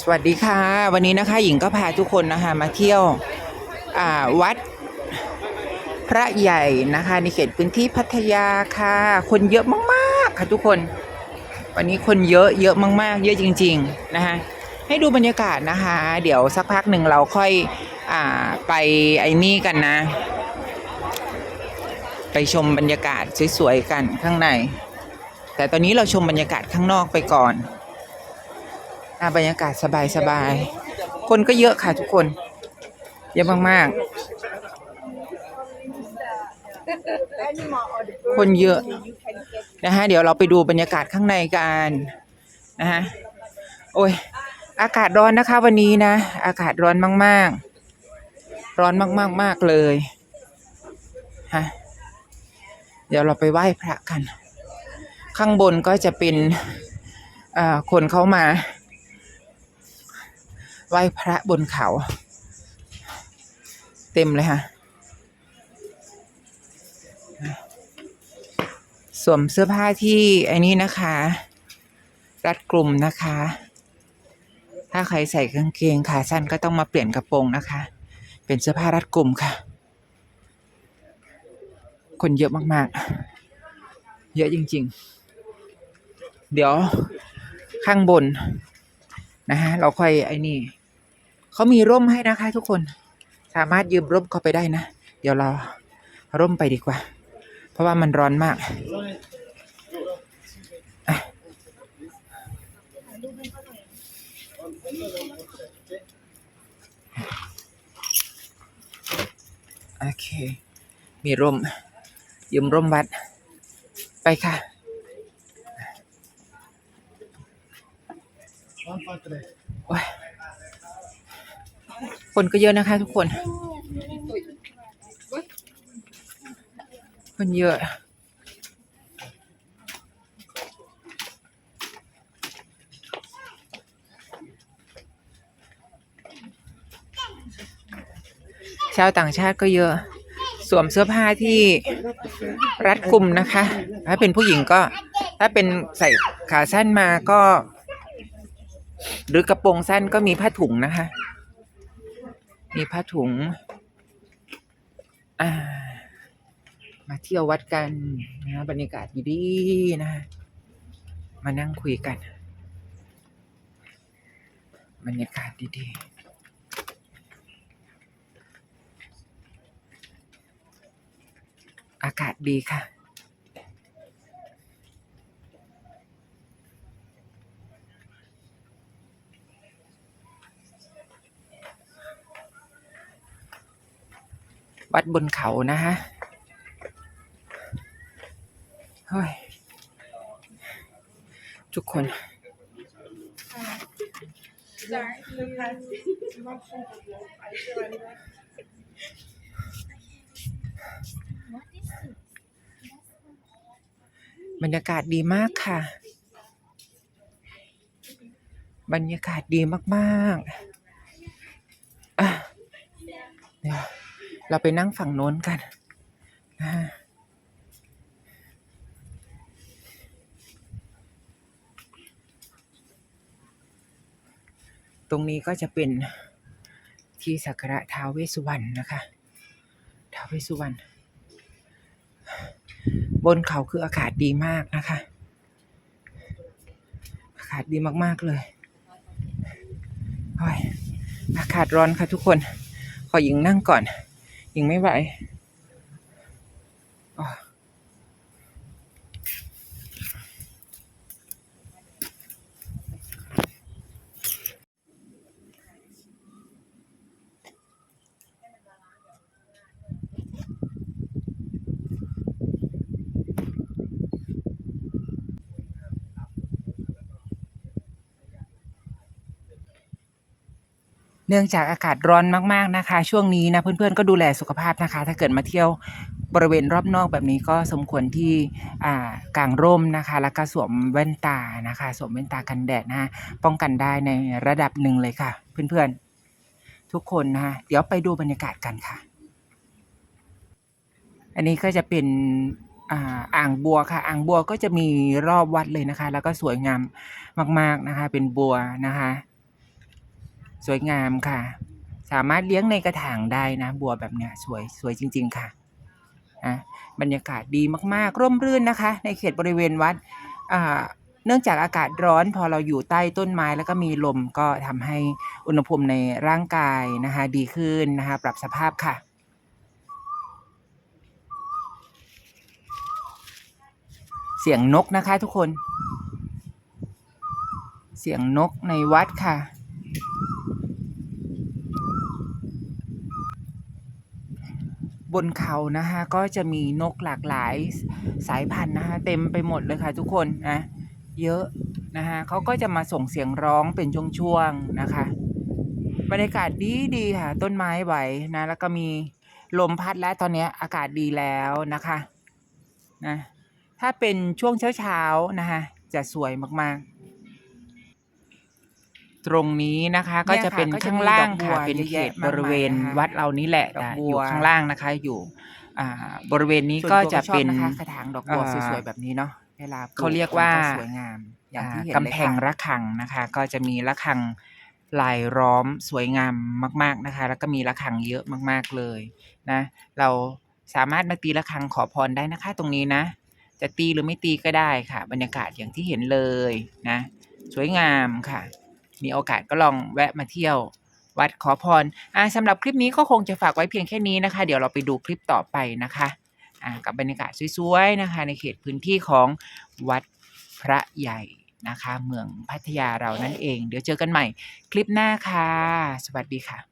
สวัสดีค่ะ วันนี้นะคะหญิงก็พาทุกคนนะคะมาเที่ยววัดพระใหญ่นะคะในเขตพื้นที่พัทยาค่ะ คนเยอะมากๆค่ะทุกคน วันนี้คนเยอะเยอะมาก ๆ เยอะจริง ๆนะคะให้ดูบรรยากาศนะคะ เดี๋ยวสักพักหนึ่งเราค่อยอไปไอ้นี่กันนะ ไปชมบรรยากาศสวยๆกันข้างใน แต่ตอนนี้เราชมบรรยากาศข้างนอกไปก่อน บรรยากาศสบายๆคนก็เยอะค่ะทุกคน เยอะมากๆ คนเยอะนะฮะเดี๋ยวเราไปดูบรรยากาศข้างในกันนะฮะโอ้ย อากาศร้อนนะคะ วันนี้นะ อากาศร้อนมาก ๆ ร้อนมากๆมากเลยฮะเดี๋ยวเราไปไหว้พระกัน ข้างบนก็จะเป็นอ่าคนเข้ามา ไหว้พระบนเขา เต็มเลยค่ะ สวมเสื้อผ้าที่ไอ้นี้นะคะ รัดกลุ่มนะคะ ถ้าใครใส่กางเกงขาสั้นก็ต้องมาเปลี่ยนกระโปรงนะคะ เป็นเสื้อผ้ารัดกลุ่มค่ะ คนเยอะมากๆ เยอะจริง ๆ เดี๋ยวข้างบน นะฮะ เราค่อยไอ้นี่ เขามีร่มให้นะคะ ทุกคน สามารถยืมร่มเขาไปได้นะ เดี๋ยวเราร่มไปดีกว่า เพราะว่ามันร้อนมากโอเค มีร่ม ยืมร่มวัด ไปค่ะโอ้ย คนก็เยอะนะคะทุกคน คนเยอะ ชาวต่างชาติก็เยอะ สวมเสื้อผ้าที่รัดกุมนะคะ ถ้าเป็นผู้หญิงก็ ถ้าเป็นใส่ขาสั้นมาก็ หรือกระโปรงสั้นก็มีผ้าถุงนะคะ มีผ้าถุง อ่า มาเที่ยววัดกันนะบรรยากาศดีๆนะ มานั่งคุยกัน บรรยากาศดีๆอากาศดีค่ะ วัดบนเขานะฮะเฮ้ยทุกคน บรรยากาศดีมากค่ะ บรรยากาศดีมาก ๆ อะเดี๋ยว เราไปนั่งฝั่งโน้นกันนะตรงนี้ก็จะเป็นที่สักการะท้าวเวสุวรรณนะคะท้าวเวสุวรรณบนเขาคืออากาศดีมากนะคะ อากาศดีมากๆเลยอ้ยอากาศร้อนค่ะทุกคน ขอหญิงนั่งก่อน หญิง เนื่องจากอากาศร้อนมากๆนะคะ ช่วงนี้นะเพื่อนๆก็ดูแลสุขภาพนะคะ ถ้าเกิดมาเที่ยวบริเวณรอบนอกแบบนี้ก็สมควรที่อ่ากางร่มนะคะ แล้วก็สวมแว่นตานะคะ สวมแว่นตากันแดดนะคะป้องกันได้ในระดับหนึ่งเลยค่ะ เพื่อนๆทุกคนนะคะเดี๋ยวไปดูบรรยากาศกันค่ะ อันนี้ก็จะเป็นอ่างบัวค่ะ อ่างบัวก็จะมีรอบวัดเลยนะคะ แล้วก็สวยงามมาก ๆนะคะ เป็นบัวนะคะ สวยงามค่ะ สามารถเลี้ยงในกระถางได้นะ บัวแบบเนี้ยสวยสวยจริง ๆ ค่ะอะบรรยากาศดีมากๆ ร่มรื่นนะคะ ในเขตบริเวณวัดอ่าเนื่องจากอากาศร้อนพอเราอยู่ใต้ต้นไม้แล้วก็มีลมก็ทำให้อุณหภูมิในร่างกายนะคะ ดีขึ้นนะคะ ปรับสภาพค่ะเสียงนกนะคะทุกคน เสียงนกในวัดค่ะ บนเขานะคะก็จะมีนกหลากหลายสายพันธุ์นะคะเต็มไปหมดเลยค่ะทุกคนนะเยอะนะคะเขาก็จะมาส่งเสียงร้องเป็นช่วงๆนะคะ บรรยากาศดีดีค่ะ ต้นไม้ไหวนะแล้วก็มีลมพัดและตอนนี้อากาศดีแล้วนะคะนะถ้าเป็นช่วงเช้าๆนะคะจะสวยมากๆ ตรงนี้นะคะ ก็จะเป็นเนี่ยค่ะข้างล่างก็จะมีดอกบัวค่ะเป็นเยอะเขแยะตมากบริเวณมายนะคะวัดเรานี่แหละดอกนะบัวอยู่ข้างล่างนะคะ อยู่อ่าบริเวณนี้ส่วนก็ตัวจะชอบเป็นนะคะกระถางดอกบัวเอ่อสวยๆแบบนี้เนาะเวลาปลูเขาเรียกว่าสวยงามอย่างที่เห็นกำเลยแพค่ะงระฆังนะคะ ก็จะมีระฆังลายล้อมสวยงามมาก ๆนะคะ แล้วก็มีระฆังเยอะมากๆเลยนะ เราสามารถมาตีระฆังขอพรได้นะคะ ตรงนี้นะ จะตีหรือไม่ตีก็ได้ค่ะ บรรยากาศอย่างที่เห็นเลยนะ สวยงามค่ะ มีโอกาสก็ลองแวะมาเที่ยว วัดขอพรอ่าสำหรับคลิปนี้ก็คงจะฝากไว้เพียงแค่นี้นะคะ เดี๋ยวเราไปดูคลิปต่อไปนะคะอ่ากับบรรยากาศสวยๆนะคะ ในเขตพื้นที่ของวัดพระใหญ่นะคะ เมืองพัทยาเรานั่นเอง เดี๋ยวเจอกันใหม่คลิปหน้าค่ะ สวัสดีค่ะ